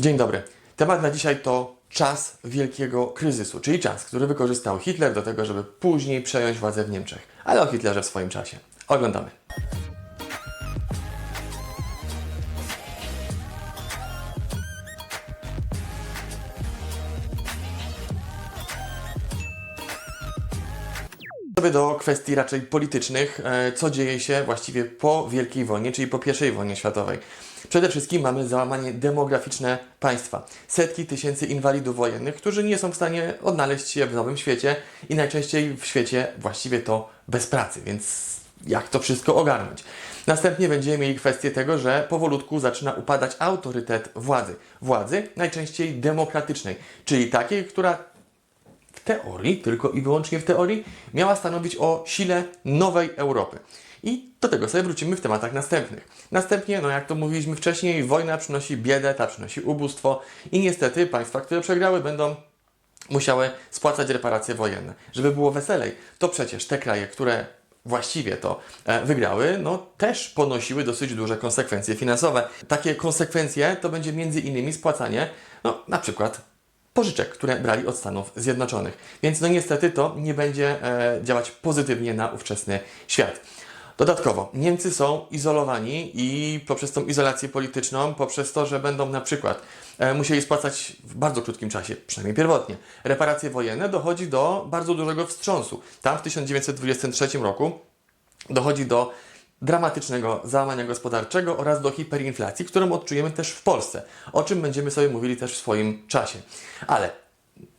Dzień dobry. Temat na dzisiaj to czas wielkiego kryzysu, czyli czas, który wykorzystał Hitler do tego, żeby później przejąć władzę w Niemczech. Ale o Hitlerze w swoim czasie. Oglądamy. sobie do kwestii raczej politycznych, e, co dzieje się właściwie po Wielkiej Wojnie, czyli po I wojnie światowej. Przede wszystkim mamy załamanie demograficzne państwa. Setki tysięcy inwalidów wojennych, którzy nie są w stanie odnaleźć się w nowym świecie i najczęściej w świecie właściwie to bez pracy, więc jak to wszystko ogarnąć? Następnie będziemy mieli kwestię tego, że powolutku zaczyna upadać autorytet władzy. Władzy najczęściej demokratycznej, czyli takiej, która w teorii, tylko i wyłącznie w teorii, miała stanowić o sile nowej Europy. I do tego sobie wrócimy w tematach następnych. Następnie, no jak to mówiliśmy wcześniej, wojna przynosi biedę, ta przynosi ubóstwo i niestety państwa, które przegrały, będą musiały spłacać reparacje wojenne. Żeby było weselej, to przecież te kraje, które właściwie to e, wygrały, no też ponosiły dosyć duże konsekwencje finansowe. Takie konsekwencje to będzie między innymi spłacanie, no na przykład pożyczek, które brali od Stanów Zjednoczonych. Więc no niestety to nie będzie e, działać pozytywnie na ówczesny świat. Dodatkowo, Niemcy są izolowani i poprzez tą izolację polityczną, poprzez to, że będą na przykład e, musieli spłacać w bardzo krótkim czasie, przynajmniej pierwotnie, reparacje wojenne, dochodzi do bardzo dużego wstrząsu. Tam w 1923 roku dochodzi do dramatycznego załamania gospodarczego oraz do hiperinflacji, którą odczujemy też w Polsce, o czym będziemy sobie mówili też w swoim czasie. Ale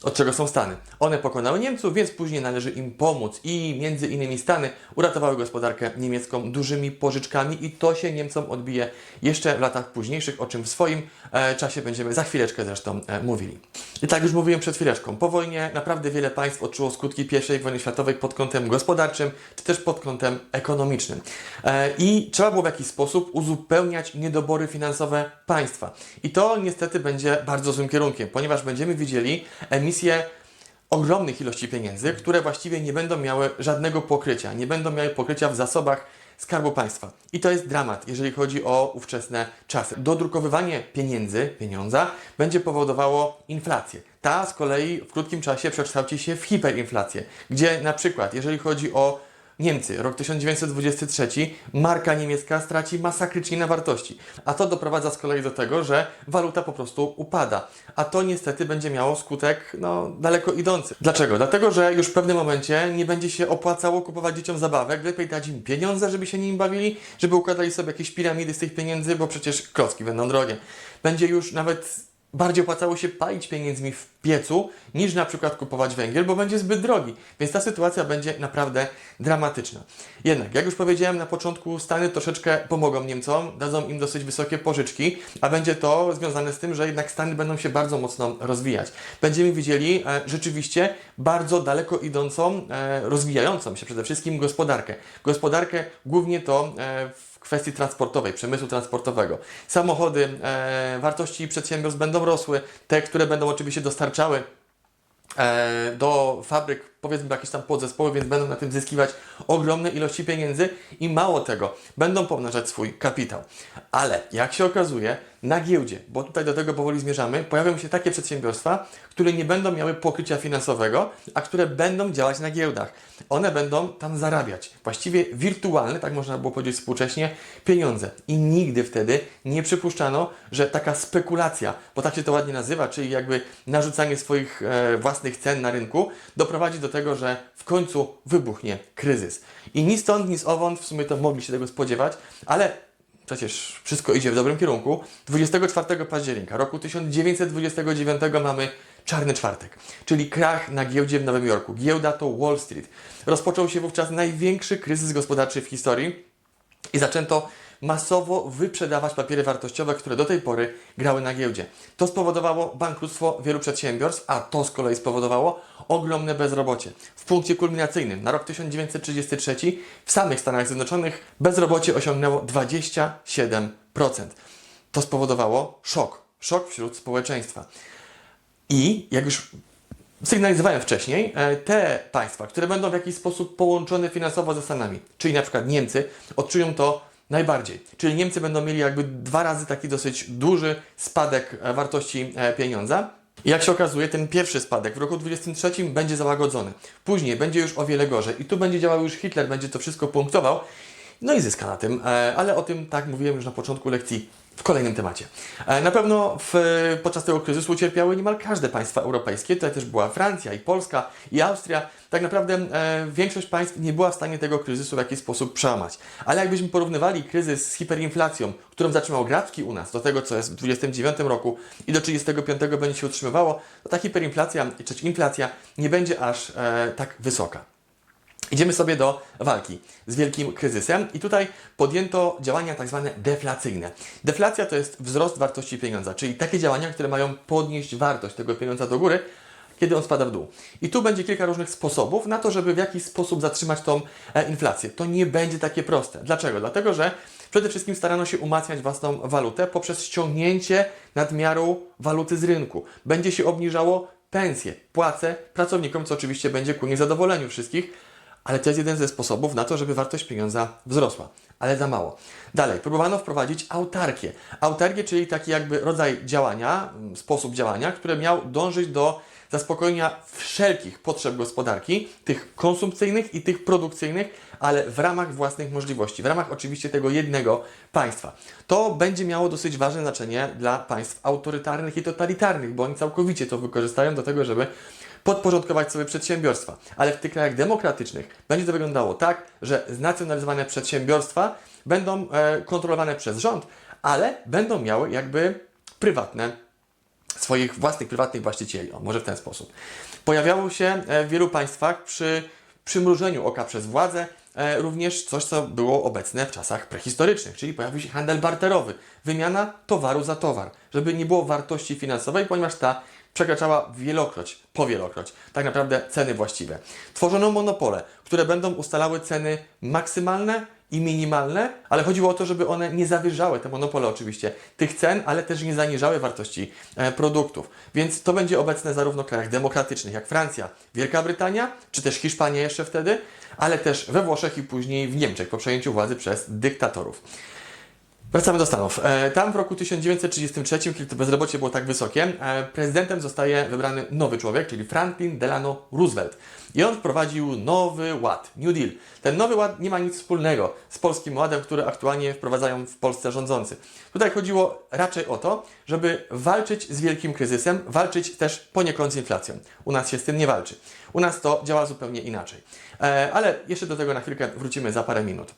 od czego są Stany? One pokonały Niemców, więc później należy im pomóc i między innymi Stany uratowały gospodarkę niemiecką dużymi pożyczkami i to się Niemcom odbije jeszcze w latach późniejszych, o czym w swoim e, czasie będziemy za chwileczkę zresztą e, mówili. I tak już mówiłem przed chwileczką, po wojnie naprawdę wiele państw odczuło skutki I wojny światowej pod kątem gospodarczym, czy też pod kątem ekonomicznym. E, I trzeba było w jakiś sposób uzupełniać niedobory finansowe państwa. I to niestety będzie bardzo złym kierunkiem, ponieważ będziemy widzieli emisję ogromnych ilości pieniędzy, które właściwie nie będą miały żadnego pokrycia, nie będą miały pokrycia w zasobach Skarbu Państwa. I to jest dramat, jeżeli chodzi o ówczesne czasy. Dodrukowywanie pieniędzy, pieniądza, będzie powodowało inflację. Ta z kolei w krótkim czasie przekształci się w hiperinflację, gdzie na przykład, jeżeli chodzi o Niemcy, rok 1923, marka niemiecka straci masakrycznie na wartości. A to doprowadza z kolei do tego, że waluta po prostu upada. A to niestety będzie miało skutek no, daleko idący. Dlaczego? Dlatego, że już w pewnym momencie nie będzie się opłacało kupować dzieciom zabawek, lepiej dać im pieniądze, żeby się nim bawili, żeby układali sobie jakieś piramidy z tych pieniędzy, bo przecież klocki będą drogie. Będzie już nawet bardziej opłacało się palić pieniędzmi w piecu, niż na przykład kupować węgiel, bo będzie zbyt drogi. Więc ta sytuacja będzie naprawdę dramatyczna. Jednak, jak już powiedziałem na początku, Stany troszeczkę pomogą Niemcom, dadzą im dosyć wysokie pożyczki, a będzie to związane z tym, że jednak Stany będą się bardzo mocno rozwijać. Będziemy widzieli e, rzeczywiście bardzo daleko idącą, e, rozwijającą się przede wszystkim gospodarkę. Gospodarkę głównie to e, kwestii transportowej, przemysłu transportowego. Samochody, e, wartości przedsiębiorstw będą rosły, te, które będą oczywiście dostarczały e, do fabryk, powiedzmy jakieś tam podzespoły, więc będą na tym zyskiwać ogromne ilości pieniędzy i mało tego, będą pomnażać swój kapitał. Ale jak się okazuje, na giełdzie, bo tutaj do tego powoli zmierzamy, pojawią się takie przedsiębiorstwa, które nie będą miały pokrycia finansowego, a które będą działać na giełdach. One będą tam zarabiać. Właściwie wirtualne, tak można było powiedzieć współcześnie, pieniądze. I nigdy wtedy nie przypuszczano, że taka spekulacja, bo tak się to ładnie nazywa, czyli jakby narzucanie swoich e, własnych cen na rynku, doprowadzi do tego, że w końcu wybuchnie kryzys. I ni stąd, ni z owąd, w sumie to mogli się tego spodziewać, ale przecież wszystko idzie w dobrym kierunku. 24 października roku 1929 mamy czarny czwartek, czyli krach na giełdzie w Nowym Jorku. Giełda to Wall Street. Rozpoczął się wówczas największy kryzys gospodarczy w historii i zaczęto masowo wyprzedawać papiery wartościowe, które do tej pory grały na giełdzie. To spowodowało bankructwo wielu przedsiębiorstw, a to z kolei spowodowało ogromne bezrobocie. W punkcie kulminacyjnym na rok 1933 w samych Stanach Zjednoczonych bezrobocie osiągnęło 27%. To spowodowało szok. Szok wśród społeczeństwa. I jak już sygnalizowałem wcześniej, e, te państwa, które będą w jakiś sposób połączone finansowo ze Stanami, czyli na przykład Niemcy, odczują to najbardziej. Czyli Niemcy będą mieli jakby dwa razy taki dosyć duży spadek e, wartości e, pieniądza. I jak się okazuje, ten pierwszy spadek w roku 23 będzie załagodzony. Później będzie już o wiele gorzej. I tu będzie działał już Hitler, będzie to wszystko punktował. No i zyska na tym, e, ale o tym, tak mówiłem już na początku lekcji, w kolejnym temacie. E, Na pewno w, podczas tego kryzysu cierpiały niemal każde państwa europejskie. Tutaj też była Francja i Polska i Austria. Tak naprawdę e, większość państw nie była w stanie tego kryzysu w jakiś sposób przełamać. Ale jakbyśmy porównywali kryzys z hiperinflacją, którą zatrzymał Grabski u nas, do tego co jest w 29 roku i do 35 będzie się utrzymywało, to ta hiperinflacja czy inflacja nie będzie aż e, tak wysoka. Idziemy sobie do walki z wielkim kryzysem i tutaj podjęto działania tak zwane deflacyjne. Deflacja to jest wzrost wartości pieniądza, czyli takie działania, które mają podnieść wartość tego pieniądza do góry, kiedy on spada w dół. I tu będzie kilka różnych sposobów na to, żeby w jakiś sposób zatrzymać tą e, inflację. To nie będzie takie proste. Dlaczego? Dlatego, że przede wszystkim starano się umacniać własną walutę poprzez ściągnięcie nadmiaru waluty z rynku. Będzie się obniżało pensje, płace pracownikom, co oczywiście będzie ku niezadowoleniu wszystkich, ale to jest jeden ze sposobów na to, żeby wartość pieniądza wzrosła. Ale za mało. Dalej, próbowano wprowadzić autarkię. Autarkię, czyli taki jakby rodzaj działania, mm, sposób działania, który miał dążyć do zaspokojenia wszelkich potrzeb gospodarki, tych konsumpcyjnych i tych produkcyjnych, ale w ramach własnych możliwości, w ramach oczywiście tego jednego państwa. To będzie miało dosyć ważne znaczenie dla państw autorytarnych i totalitarnych, bo oni całkowicie to wykorzystają do tego, żeby podporządkować sobie przedsiębiorstwa. Ale w tych krajach demokratycznych będzie to wyglądało tak, że znacjonalizowane przedsiębiorstwa będą e, kontrolowane przez rząd, ale będą miały jakby prywatne swoich własnych prywatnych właścicieli. O, może w ten sposób. Pojawiało się e, w wielu państwach przy przymrużeniu oka przez władzę e, również coś, co było obecne w czasach prehistorycznych, czyli pojawił się handel barterowy, wymiana towaru za towar, żeby nie było wartości finansowej, ponieważ ta przekraczała wielokroć, powielokroć, tak naprawdę ceny właściwe. Tworzono monopole, które będą ustalały ceny maksymalne i minimalne, ale chodziło o to, żeby one nie zawyżały, te monopole oczywiście, tych cen, ale też nie zaniżały wartości e, produktów. Więc to będzie obecne zarówno w krajach demokratycznych jak Francja, Wielka Brytania, czy też Hiszpania jeszcze wtedy, ale też we Włoszech i później w Niemczech po przejęciu władzy przez dyktatorów. Wracamy do Stanów. E, Tam w roku 1933, kiedy to bezrobocie było tak wysokie, e, prezydentem zostaje wybrany nowy człowiek, czyli Franklin Delano Roosevelt. I on wprowadził nowy ład, New Deal. Ten nowy ład nie ma nic wspólnego z polskim ładem, który aktualnie wprowadzają w Polsce rządzący. Tutaj chodziło raczej o to, żeby walczyć z wielkim kryzysem, walczyć też poniekąd z inflacją. U nas się z tym nie walczy. U nas to działa zupełnie inaczej. E, Ale jeszcze do tego na chwilkę wrócimy za parę minut.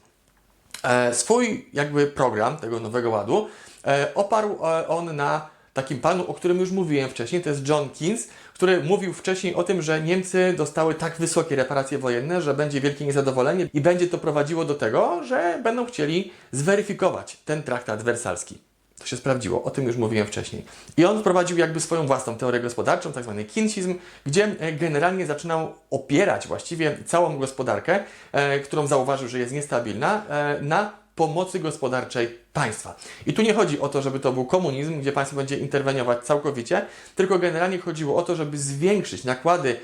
E, swój jakby program tego nowego ładu e, oparł e, on na takim panu, o którym już mówiłem wcześniej, to jest John Keynes, który mówił wcześniej o tym, że Niemcy dostały tak wysokie reparacje wojenne, że będzie wielkie niezadowolenie i będzie to prowadziło do tego, że będą chcieli zweryfikować ten traktat wersalski. To się sprawdziło, o tym już mówiłem wcześniej. I on wprowadził jakby swoją własną teorię gospodarczą, tak zwany kinsizm, gdzie e, generalnie zaczynał opierać właściwie całą gospodarkę, e, którą zauważył, że jest niestabilna, e, na pomocy gospodarczej państwa. I tu nie chodzi o to, żeby to był komunizm, gdzie państwo będzie interweniować całkowicie, tylko generalnie chodziło o to, żeby zwiększyć nakłady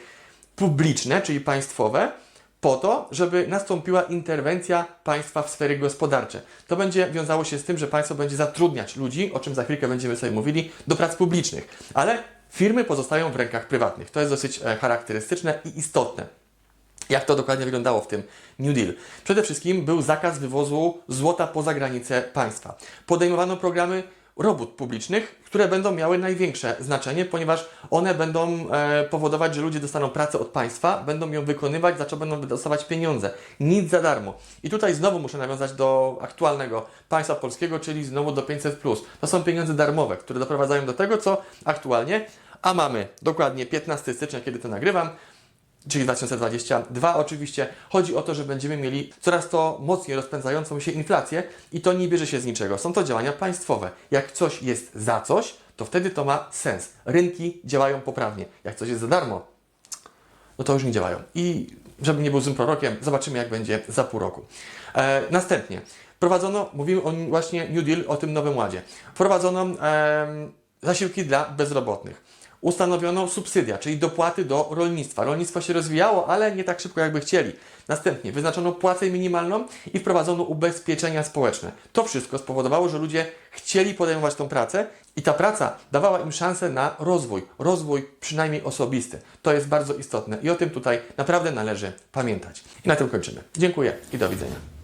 publiczne, czyli państwowe, po to, żeby nastąpiła interwencja państwa w sfery gospodarcze. To będzie wiązało się z tym, że państwo będzie zatrudniać ludzi, o czym za chwilkę będziemy sobie mówili, do prac publicznych, ale firmy pozostają w rękach prywatnych. To jest dosyć e, charakterystyczne i istotne. Jak to dokładnie wyglądało w tym New Deal? Przede wszystkim był zakaz wywozu złota poza granice państwa. Podejmowano programy robót publicznych, które będą miały największe znaczenie, ponieważ one będą e, powodować, że ludzie dostaną pracę od państwa, będą ją wykonywać, za co będą dostawać pieniądze. Nic za darmo. I tutaj znowu muszę nawiązać do aktualnego państwa polskiego, czyli znowu do 500. To są pieniądze darmowe, które doprowadzają do tego, co aktualnie, a mamy dokładnie 15 stycznia, kiedy to nagrywam, czyli 2022 oczywiście, chodzi o to, że będziemy mieli coraz to mocniej rozpędzającą się inflację i to nie bierze się z niczego. Są to działania państwowe. Jak coś jest za coś, to wtedy to ma sens. Rynki działają poprawnie. Jak coś jest za darmo, no to już nie działają. I żeby nie był złym prorokiem, zobaczymy jak będzie za pół roku. E, następnie, wprowadzono, mówimy o właśnie New Deal, o tym nowym ładzie. Wprowadzono em, zasiłki dla bezrobotnych. Ustanowiono subsydia, czyli dopłaty do rolnictwa. Rolnictwo się rozwijało, ale nie tak szybko, jakby chcieli. Następnie wyznaczono płacę minimalną i wprowadzono ubezpieczenia społeczne. To wszystko spowodowało, że ludzie chcieli podejmować tą pracę i ta praca dawała im szansę na rozwój, rozwój przynajmniej osobisty. To jest bardzo istotne i o tym tutaj naprawdę należy pamiętać. I na tym kończymy. Dziękuję i do widzenia.